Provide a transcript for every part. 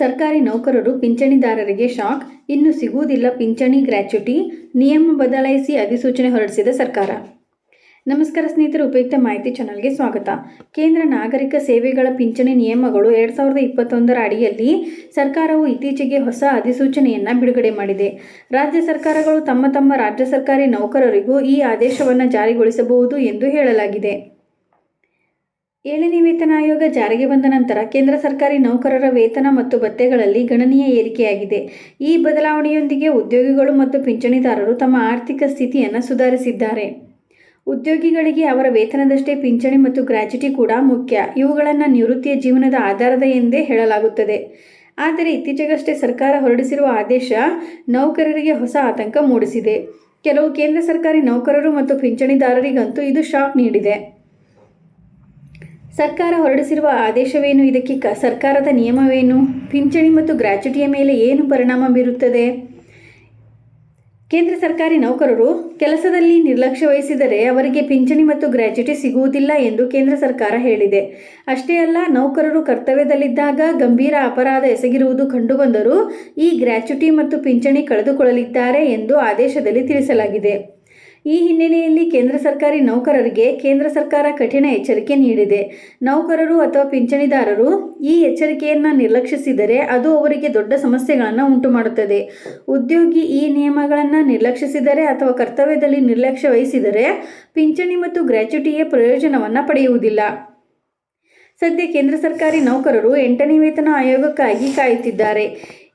ಸರ್ಕಾರಿ ನೌಕರರು ಪಿಂಚಣಿದಾರರಿಗೆ ಶಾಕ್, ಇನ್ನು ಸಿಗುವುದಿಲ್ಲ ಪಿಂಚಣಿ ಗ್ರ್ಯಾಚ್ಯುಟಿ ನಿಯಮ ಬದಲಾಯಿಸಿ ಅಧಿಸೂಚನೆ ಹೊರಡಿಸಿದ ಸರ್ಕಾರ. ನಮಸ್ಕಾರ ಸ್ನೇಹಿತರು, ಉಪಯುಕ್ತ ಮಾಹಿತಿ ಚಾನಲ್ಗೆ ಸ್ವಾಗತ. ಕೇಂದ್ರ ನಾಗರಿಕ ಸೇವೆಗಳ ಪಿಂಚಣಿ ನಿಯಮಗಳು ಎರಡು ಸಾವಿರದ ಇಪ್ಪತ್ತೊಂದರ ಅಡಿಯಲ್ಲಿ ಸರ್ಕಾರವು ಇತ್ತೀಚೆಗೆ ಹೊಸ ಅಧಿಸೂಚನೆಯನ್ನು ಬಿಡುಗಡೆ ಮಾಡಿದೆ. ರಾಜ್ಯ ಸರ್ಕಾರಗಳು ತಮ್ಮ ತಮ್ಮ ರಾಜ್ಯ ಸರ್ಕಾರಿ ನೌಕರರಿಗೂ ಈ ಆದೇಶವನ್ನು ಜಾರಿಗೊಳಿಸಬಹುದು ಎಂದು ಹೇಳಲಾಗಿದೆ. ಏಳನೇ ವೇತನ ಆಯೋಗ ಜಾರಿಗೆ ಬಂದ ನಂತರ ಕೇಂದ್ರ ಸರ್ಕಾರಿ ನೌಕರರ ವೇತನ ಮತ್ತು ಭತ್ಯೆಗಳಲ್ಲಿ ಗಣನೀಯ ಏರಿಕೆಯಾಗಿದೆ. ಈ ಬದಲಾವಣೆಯೊಂದಿಗೆ ಉದ್ಯೋಗಿಗಳು ಮತ್ತು ಪಿಂಚಣಿದಾರರು ತಮ್ಮ ಆರ್ಥಿಕ ಸ್ಥಿತಿಯನ್ನು ಸುಧಾರಿಸಿದ್ದಾರೆ. ಉದ್ಯೋಗಿಗಳಿಗೆ ಅವರ ವೇತನದಷ್ಟೇ ಪಿಂಚಣಿ ಮತ್ತು ಗ್ರ್ಯಾಚ್ಯುಟಿ ಕೂಡ ಮುಖ್ಯ. ಇವುಗಳನ್ನು ನಿವೃತ್ತಿಯ ಜೀವನದ ಆಧಾರದ ಎಂದೇ ಹೇಳಲಾಗುತ್ತದೆ. ಆದರೆ ಇತ್ತೀಚೆಗಷ್ಟೇ ಸರ್ಕಾರ ಹೊರಡಿಸಿರುವ ಆದೇಶ ನೌಕರರಿಗೆ ಹೊಸ ಆತಂಕ ಮೂಡಿಸಿದೆ. ಕೆಲವು ಕೇಂದ್ರ ಸರ್ಕಾರಿ ನೌಕರರು ಮತ್ತು ಪಿಂಚಣಿದಾರರಿಗಂತೂ ಇದು ಶಾಕ್ ನೀಡಿದೆ. ಸರ್ಕಾರ ಹೊರಡಿಸಿರುವ ಆದೇಶವೇನು? ಇದಕ್ಕೆ ಕ ಸರ್ಕಾರದ ನಿಯಮವೇನು? ಪಿಂಚಣಿ ಮತ್ತು ಗ್ರ್ಯಾಚ್ಯುಟಿಯ ಮೇಲೆ ಏನು ಪರಿಣಾಮ ಬೀರುತ್ತದೆ? ಕೇಂದ್ರ ಸರ್ಕಾರಿ ನೌಕರರು ಕೆಲಸದಲ್ಲಿ ನಿರ್ಲಕ್ಷ್ಯ ವಹಿಸಿದರೆ ಅವರಿಗೆ ಪಿಂಚಣಿ ಮತ್ತು ಗ್ರ್ಯಾಚ್ಯುಟಿ ಸಿಗುವುದಿಲ್ಲ ಎಂದು ಕೇಂದ್ರ ಸರ್ಕಾರ ಹೇಳಿದೆ. ಅಷ್ಟೇ ಅಲ್ಲ, ನೌಕರರು ಕರ್ತವ್ಯದಲ್ಲಿದ್ದಾಗ ಗಂಭೀರ ಅಪರಾಧ ಎಸಗಿರುವುದು ಕಂಡುಬಂದರೂ ಈ ಗ್ರ್ಯಾಚ್ಯುಟಿ ಮತ್ತು ಪಿಂಚಣಿ ಕಳೆದುಕೊಳ್ಳಲಿದ್ದಾರೆ ಎಂದು ಆದೇಶದಲ್ಲಿ ತಿಳಿಸಲಾಗಿದೆ. ಈ ಹಿನ್ನೆಲೆಯಲ್ಲಿ ಕೇಂದ್ರ ಸರ್ಕಾರಿ ನೌಕರರಿಗೆ ಕೇಂದ್ರ ಸರ್ಕಾರ ಕಠಿಣ ಎಚ್ಚರಿಕೆ ನೀಡಿದೆ. ನೌಕರರು ಅಥವಾ ಪಿಂಚಣಿದಾರರು ಈ ಎಚ್ಚರಿಕೆಯನ್ನು ನಿರ್ಲಕ್ಷಿಸಿದರೆ ಅದು ಅವರಿಗೆ ದೊಡ್ಡ ಸಮಸ್ಯೆಗಳನ್ನು ಉಂಟು ಮಾಡುತ್ತದೆ ಉದ್ಯೋಗಿ ಈ ನಿಯಮಗಳನ್ನು ನಿರ್ಲಕ್ಷಿಸಿದರೆ ಅಥವಾ ಕರ್ತವ್ಯದಲ್ಲಿ ನಿರ್ಲಕ್ಷ್ಯ ವಹಿಸಿದರೆ ಪಿಂಚಣಿ ಮತ್ತು ಗ್ರ್ಯಾಚ್ಯುಟಿಯ ಪ್ರಯೋಜನವನ್ನು ಪಡೆಯುವುದಿಲ್ಲ. ಸದ್ಯ ಕೇಂದ್ರ ಸರ್ಕಾರಿ ನೌಕರರು ಎಂಟನೇ ವೇತನ ಆಯೋಗಕ್ಕಾಗಿ ಕಾಯುತ್ತಿದ್ದಾರೆ.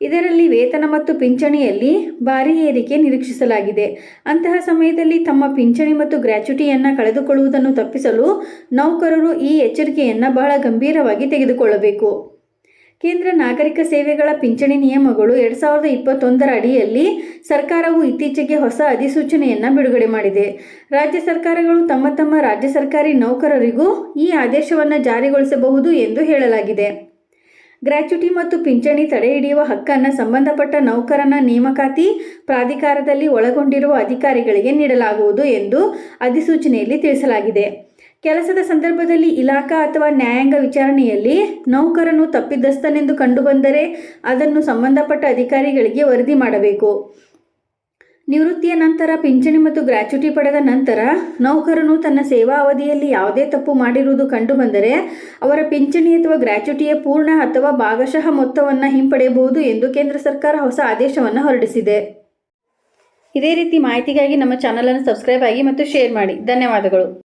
ಇದರಲ್ಲಿ ವೇತನ ಮತ್ತು ಪಿಂಚಣಿಯಲ್ಲಿ ಭಾರಿ ಏರಿಕೆ ನಿರೀಕ್ಷಿಸಲಾಗಿದೆ. ಅಂತಹ ಸಮಯದಲ್ಲಿ ತಮ್ಮ ಪಿಂಚಣಿ ಮತ್ತು ಗ್ರ್ಯಾಚ್ಯುಟಿಯನ್ನು ಕಳೆದುಕೊಳ್ಳುವುದನ್ನು ತಪ್ಪಿಸಲು ನೌಕರರು ಈ ಎಚ್ಚರಿಕೆಯನ್ನು ಬಹಳ ಗಂಭೀರವಾಗಿ ತೆಗೆದುಕೊಳ್ಳಬೇಕು. ಕೇಂದ್ರ ನಾಗರಿಕ ಸೇವೆಗಳ ಪಿಂಚಣಿ ನಿಯಮಗಳು ಎರಡು ಸಾವಿರದ ಇಪ್ಪತ್ತೊಂದರ ಅಡಿಯಲ್ಲಿ ಸರ್ಕಾರವು ಇತ್ತೀಚೆಗೆ ಹೊಸ ಅಧಿಸೂಚನೆಯನ್ನು ಬಿಡುಗಡೆ ಮಾಡಿದೆ. ರಾಜ್ಯ ಸರ್ಕಾರಗಳು ತಮ್ಮ ತಮ್ಮ ರಾಜ್ಯ ಸರ್ಕಾರಿ ನೌಕರರಿಗೂ ಈ ಆದೇಶವನ್ನು ಜಾರಿಗೊಳಿಸಬಹುದು ಎಂದು ಹೇಳಲಾಗಿದೆ. ಗ್ರ್ಯಾಚ್ಯುಟಿ ಮತ್ತು ಪಿಂಚಣಿ ತಡೆ ಹಿಡಿಯುವ ಹಕ್ಕನ್ನು ಸಂಬಂಧಪಟ್ಟ ನೌಕರನ ನೇಮಕಾತಿ ಪ್ರಾಧಿಕಾರದಲ್ಲಿ ಒಳಗೊಂಡಿರುವ ಅಧಿಕಾರಿಗಳಿಗೆ ನೀಡಲಾಗುವುದು ಎಂದು ಅಧಿಸೂಚನೆಯಲ್ಲಿ ತಿಳಿಸಲಾಗಿದೆ. ಕೆಲಸದ ಸಂದರ್ಭದಲ್ಲಿ ಇಲಾಖಾ ಅಥವಾ ನ್ಯಾಯಾಂಗ ವಿಚಾರಣೆಯಲ್ಲಿ ನೌಕರನು ತಪ್ಪಿದಸ್ಥನೆಂದು ಕಂಡುಬಂದರೆ ಅದನ್ನು ಸಂಬಂಧಪಟ್ಟ ಅಧಿಕಾರಿಗಳಿಗೆ ವರದಿ ಮಾಡಬೇಕು. ನಿವೃತ್ತಿಯ ನಂತರ, ಪಿಂಚಣಿ ಮತ್ತು ಗ್ರ್ಯಾಚ್ಯುಟಿ ಪಡೆದ ನಂತರ ನೌಕರನು ತನ್ನ ಸೇವಾ ಅವಧಿಯಲ್ಲಿ ಯಾವುದೇ ತಪ್ಪು ಮಾಡಿರುವುದು ಕಂಡುಬಂದರೆ ಅವರ ಪಿಂಚಣಿ ಅಥವಾ ಗ್ರ್ಯಾಚ್ಯುಟಿಯ ಪೂರ್ಣ ಅಥವಾ ಭಾಗಶಃ ಮೊತ್ತವನ್ನು ಹಿಂಪಡೆಯಬಹುದು ಎಂದು ಕೇಂದ್ರ ಸರ್ಕಾರ ಹೊಸ ಆದೇಶವನ್ನು ಹೊರಡಿಸಿದೆ. ಇದೇ ರೀತಿ ಮಾಹಿತಿಗಾಗಿ ನಮ್ಮ ಚಾನಲನ್ನು ಸಬ್ಸ್ಕ್ರೈಬ್ ಆಗಿ ಮತ್ತು ಶೇರ್ ಮಾಡಿ. ಧನ್ಯವಾದಗಳು.